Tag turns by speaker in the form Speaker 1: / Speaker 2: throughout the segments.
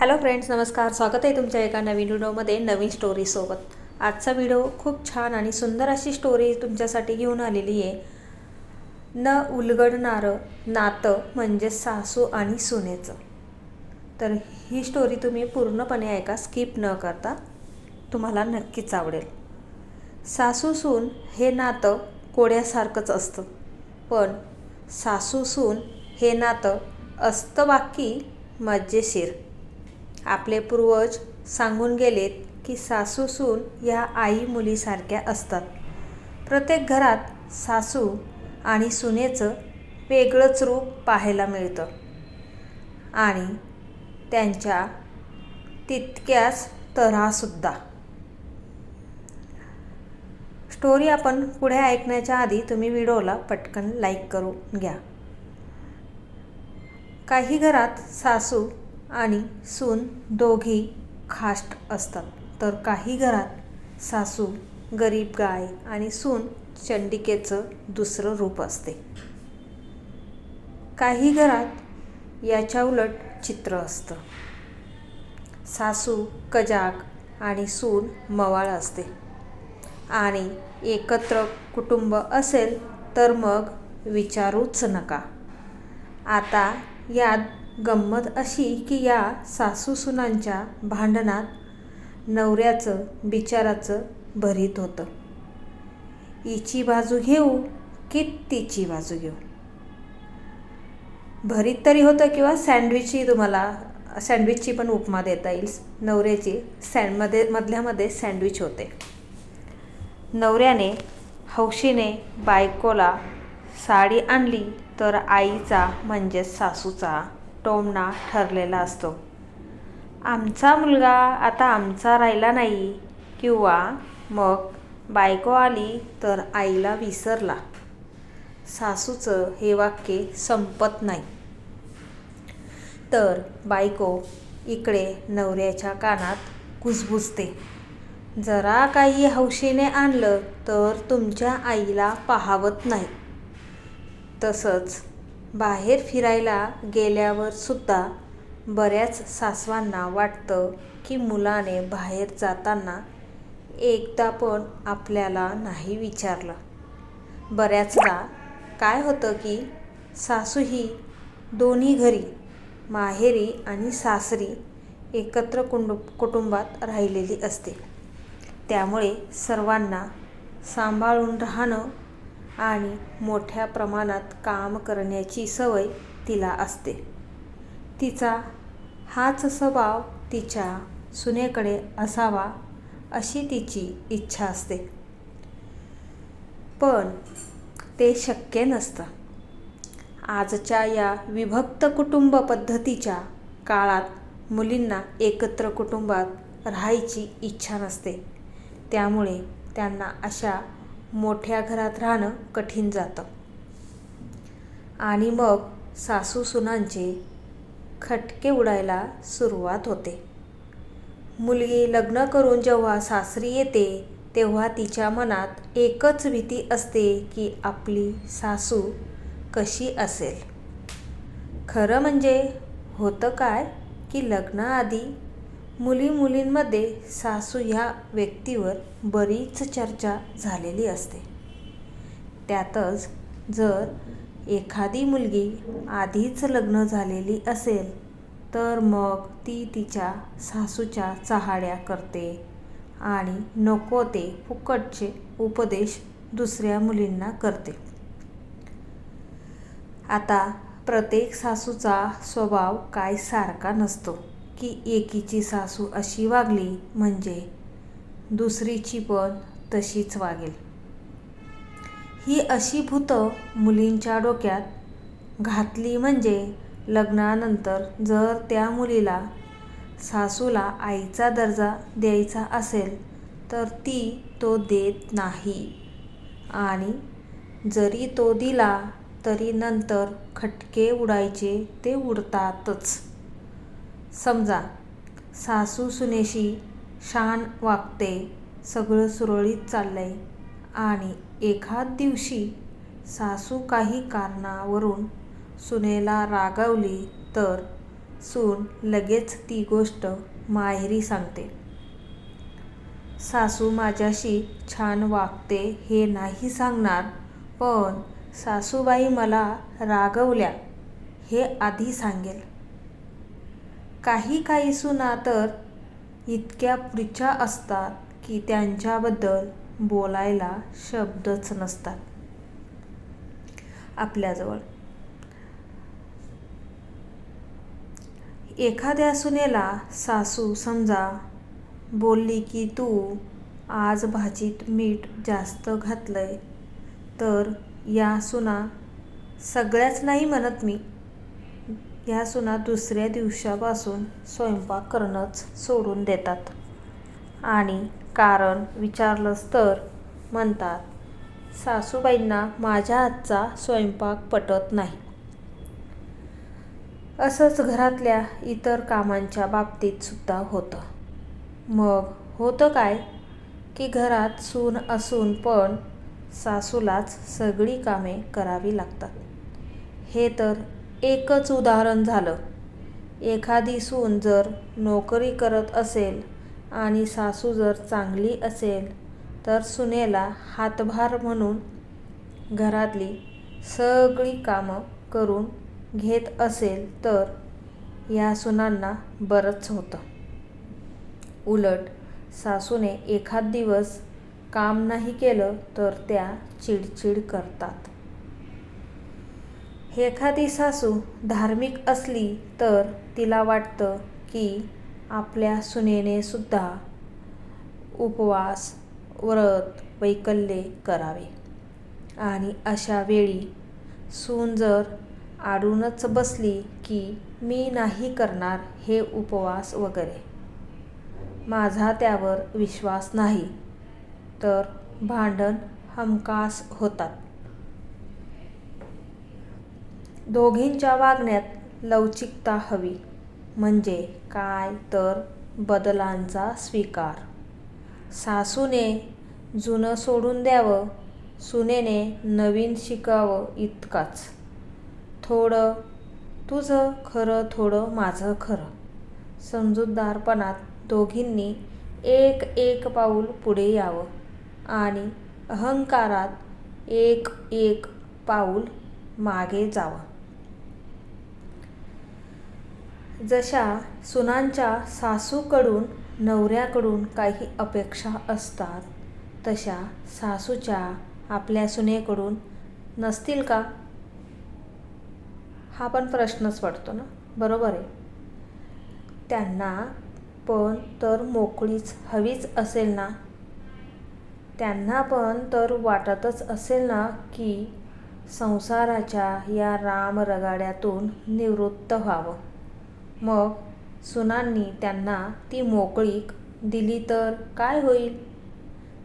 Speaker 1: Hello friends नमस्कार. स्वागत आहे तुमच्या एका नवीन व्हिडिओमध्ये नवीन स्टोरीसोबत आजचा व्हिडिओ खूप छान आणि सुंदर अशी स्टोरी तुमच्यासाठी घेऊन आलेली आहे. न उलगडणारं नातं म्हणजे सासू आणि सुनेचं. तर ही स्टोरी तुम्ही पूर्णपणे ऐका स्किप न करता तुम्हाला नक्कीच आवडेल. सासू सून हे नातं कोड्यासारखंच असतं. पण सासू सून हे नातं असतं बाकी मज्जेशीर. आपले पूर्वज सांगून गेलेत की सासू सून या आई मुलीसारख्या असतात. प्रत्येक घरात सासू आणि सुनेचं वेगळंच रूप पाहायला मिळतं. आणि त्यांच्या तितक्याच तऱ्हासुद्धा. स्टोरी आपण पुढे ऐकण्याच्या आधी तुम्ही व्हिडिओला पटकन लाईक करून घ्या. काही घरात सासू आणि सून दोघी खाष्ट असतात. तर काही घरात सासू गरीब गाय आणि सून चंडिकेचं दुसरं रूप असते. काही घरात याच्या उलट चित्र असतं. सासू कजाक आणि सून मवाळ असते. आणि एकत्र कुटुंब असेल तर मग विचारूच नका. आता यात गंमत अशी की या सासूसुनांच्या भांडणात नवऱ्याचं बिचाराचं भरीत होतं. हिची बाजू घेऊ की तिची बाजू घेऊ? भरीत तरी होतं किंवा सँडविचही तुम्हाला सँडविचची पण उपमा देता येईल. नवऱ्याची सँडमध्ये मधल्यामध्ये सँडविच होते. नवऱ्याने हौशीने बायकोला साडी आणली तर आईचा म्हणजेच सासूचा टोमणा ठरलेला असतो. आमचा मुलगा आता आमचा राहिला नाही किंवा मग बायको आली तर आईला विसरला. सासूचं हे वाक्य संपत नाही. तर बायको इकडे नवऱ्याच्या कानात कुजबुजते. जरा काही हौशीने आणलं तर तुमच्या आईला पाहावत नाही. तसंच बाहेर फिरायला गेल्यावर सुद्धा बऱ्याच सासवांना वाटतं की मुलाने बाहेर जाताना एकदा पण आपल्याला नाही विचारलं. बऱ्याचदा काय होतं की सासू ही दोन्ही घरी माहेरी आणि सासरी एकत्र कुंड कुटुंबात राहिलेली असते. त्यामुळे सर्वांना सांभाळून राहणं आणि मोठ्या प्रमाणात काम करण्याची सवय तिला असते. तिचा हाच स्वभाव तिच्या सुनेकडे असावा अशी तिची इच्छा असते. पण ते शक्य नसतं. आजच्या या विभक्त कुटुंब पद्धतीच्या काळात मुलींना एकत्र कुटुंबात राहायची इच्छा नसते. त्यामुळे त्यांना अशा मोठ्या घरात राहणं कठीण जातं. आणि मग सासू सुनांचे खटके उडायला सुरुवात होते. मुलगी लग्न करून जेव्हा सासरी येते तेव्हा तिच्या मनात एकच भीती असते की आपली सासू कशी असेल. खरं म्हणजे होतं काय की लग्नाआधी मुली मुलींमध्ये सासू ह्या व्यक्तीवर बरीच चर्चा झालेली असते. त्यातच जर एखादी मुलगी आधीच लग्न झालेली असेल तर मग ती तिच्या सासूच्या चहाड्या करते आणि नको ते फुकटचे उपदेश दुसऱ्या मुलींना करते. आता प्रत्येक सासूचा स्वभाव काय सारखा नसतो. की एकीची सासू अशी वागली म्हणजे दुसरीची पण तशीच वागेल. ही अशी भूतं मुलींच्या डोक्यात घातली म्हणजे लग्नानंतर जर त्या मुलीला सासूला आईचा दर्जा द्यायचा असेल तर ती तो देत नाही. आणि जरी तो दिला तरी नंतर खटके उडायचे ते उडतातच. समजा सासू सुनेशी शान वागते सगळं सुरळीत चाललं आहे आणि एखाद दिवशी सासू काही कारणावरून सुनेला रागावली तर सून लगेच ती गोष्ट माहेरी सांगते. सासू माझ्याशी छान वागते हे नाही सांगणार पण सासूबाई मला रागवल्या हे आधी सांगेल. काही काही सुना तर इतक्या पुढच्या असतात की त्यांच्याबद्दल बोलायला शब्दच नसतात. आपल्याजवळ. एखाद्या सुनेला सासू समजा बोलली की तू आज भाजीत मीठ जास्त घातलंय तर या सुना सगळ्याच नाही म्हणत मी. या सुना दुसऱ्या दिवसापासून स्वयंपाक करणंच सोडून देतात. आणि कारण विचारलंच तर म्हणतात सासूबाईंना माझ्या हातचा स्वयंपाक पटत नाही. असंच घरातल्या इतर कामांच्या बाबतीत सुद्धा होतं. मग होतं काय? की घरात सून असून पण सासूलाच सगळी कामे करावी लागतात. हे तर एकच उदाहरण झालं. एखादी सून जर नोकरी करत असेल आणि सासू जर चांगली असेल तर सुनेला हातभार म्हणून घरातली सगळी कामं करून घेत असेल तर या सुनांना बरंच होतं. उलट सासूने एखाद दिवस काम नाही केलं तर त्या चिडचिड करतात. एखादी सासू धार्मिक असली तर तिला वाटतं की आपल्या सुनेने सुद्धा उपवास व्रत वैकल्ये करावे. आणि अशा वेळी सून जर आडूनच बसली की मी नाही करणार हे उपवास वगैरे. माझा त्यावर विश्वास नाही. तर भांडण हमखास होतात. दोघींच्या वागण्यात लवचिकता हवी. म्हणजे काय तर बदलांचा स्वीकार. सासूने जुनं सोडून द्यावं सुनेने नवीन शिकावं इतकाच. थोडं तुझं खरं थोडं माझं खरं. समजूतदारपणात दोघींनी एक एक पाऊल पुढे यावं आणि अहंकारात एक एक पाऊल मागे जावं. जशा सुनांच्या सासूकडून नवऱ्याकडून काही अपेक्षा असतात तशा सासूच्या आपल्या सुनेकडून नसतील का? हा पण प्रश्नच पडतो ना. बरोबर आहे. त्यांना पण तर मोकळीच हवीच असेल ना? त्यांना पण तर वाटतच असेल ना की संसाराच्या या रामरगाड्यातून निवृत्त व्हावं? मग सुनांनी त्यांना ती मोकळीक दिली तर काय होईल?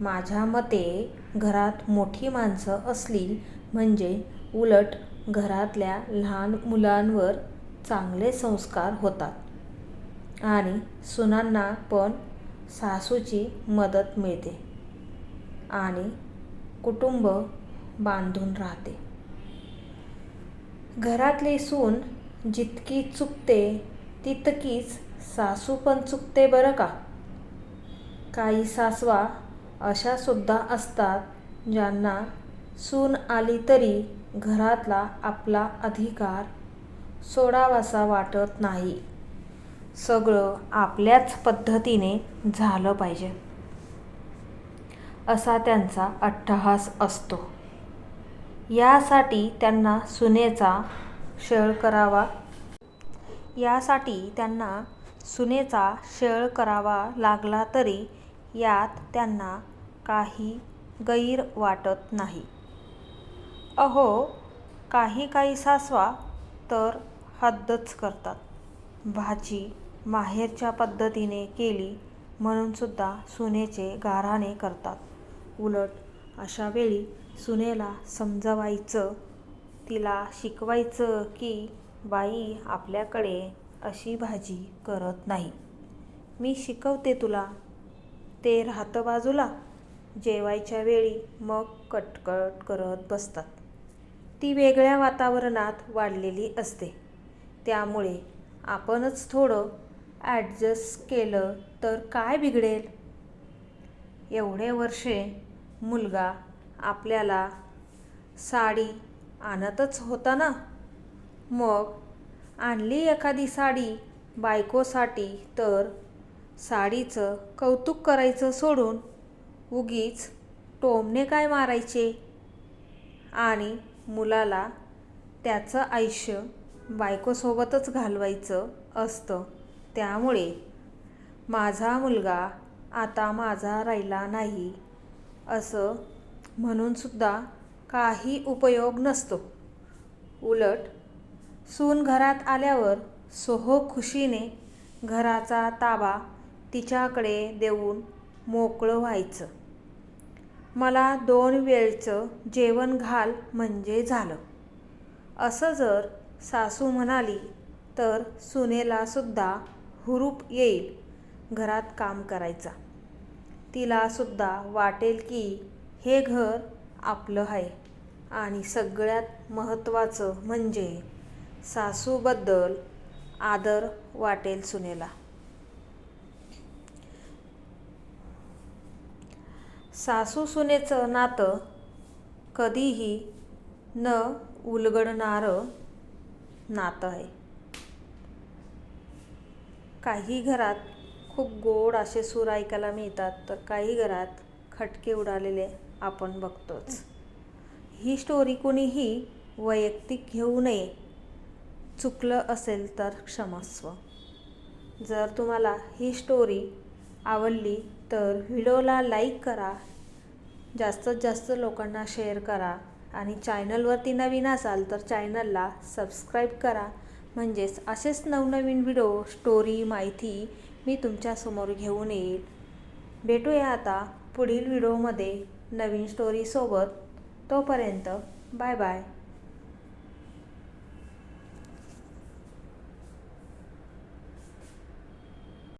Speaker 1: माझ्या मते घरात मोठी माणसं असली म्हणजे उलट घरातल्या लहान मुलांवर चांगले संस्कार होतात. आणि सुनांना पण सासूची मदत मिळते. आणि कुटुंब बांधून राहते. घरातली सून जितकी चुकते तितकीच सासू पण चुकते बरं का? काही सासवा अशासुद्धा असतात ज्यांना सून आली तरी घरातला आपला अधिकार सोडावासा वाटत नाही. सगळं आपल्याच पद्धतीने झालं पाहिजे. असा त्यांचा अट्टहास असतो. यासाठी त्यांना सुनेचा छळ करावा यासाठी त्यांना सुनेचा छळ करावा लागला तरी यात त्यांना काही गैर वाटत नाही. अहो काही काही सासवा तर हद्दच करतात. भाजी माहेरच्या पद्धतीने केली म्हणूनसुद्धा सुनेचे गाऱ्हाणे करतात. उलट अशा वेळी सुनेला समजवायचं तिला शिकवायचं की बाई आपल्याकडे अशी भाजी करत नाही. मी शिकवते तुला. ते राहतं बाजूला. जेवायच्या वेळी मग कटकट करत बसतात. ती वेगळ्या वातावरणात वाढलेली असते. त्यामुळे आपणच थोडं ॲडजस्ट केलं तर काय बिघडेल? एवढे वर्षे मुलगा आपल्याला साडी आणतच होता ना? मग आणली एखादी साडी बायकोसाठी तर साडीचं कौतुक करायचं सोडून उगीच टोमणे काय मारायचे? आणि मुलाला त्याचं आयुष्य बायकोसोबतच घालवायचं असतं. त्यामुळे माझा मुलगा आता माझा राहिला नाही असं म्हणूनसुद्धा काही उपयोग नसतो. उलट सून घरात आल्यावर सोहो खुशीने घराचा ताबा तिच्याकडे देऊन मोकळं व्हायचं. मला दोन वेळचं जेवण घाल म्हणजे झालं. असं जर सासू म्हणाली तर सुनेलासुद्धा हुरूप येईल घरात काम करायचा. तिलासुद्धा वाटेल की हे घर आपलं आहे आणि सगळ्यात महत्त्वाचं म्हणजे सासूबद्दल आदर वाटेल सुनेला. सासू सुनेचं नातं कधीही न उलगडणारं नातं आहे. काही घरात खूप गोड असे सूर ऐकायला मिळतात तर काही घरात खटके उडालेले आपण बघतोच. ही स्टोरी कोणीही वैयक्तिक घेऊ नये चुकलं असेल तर क्षमस्व. जर तुम्हाला ही स्टोरी आवडली तर व्हिडिओला लाईक करा. जास्तीत जास्त लोकांना शेअर करा आणि चॅनलवरती नवीन असाल तर चॅनलला सबस्क्राईब करा. म्हणजेच असेच नवनवीन व्हिडिओ स्टोरी माहिती मी तुमच्यासमोर घेऊन येईल. भेटूया आता पुढील व्हिडिओमध्ये नवीन स्टोरीसोबत तोपर्यंत बाय बाय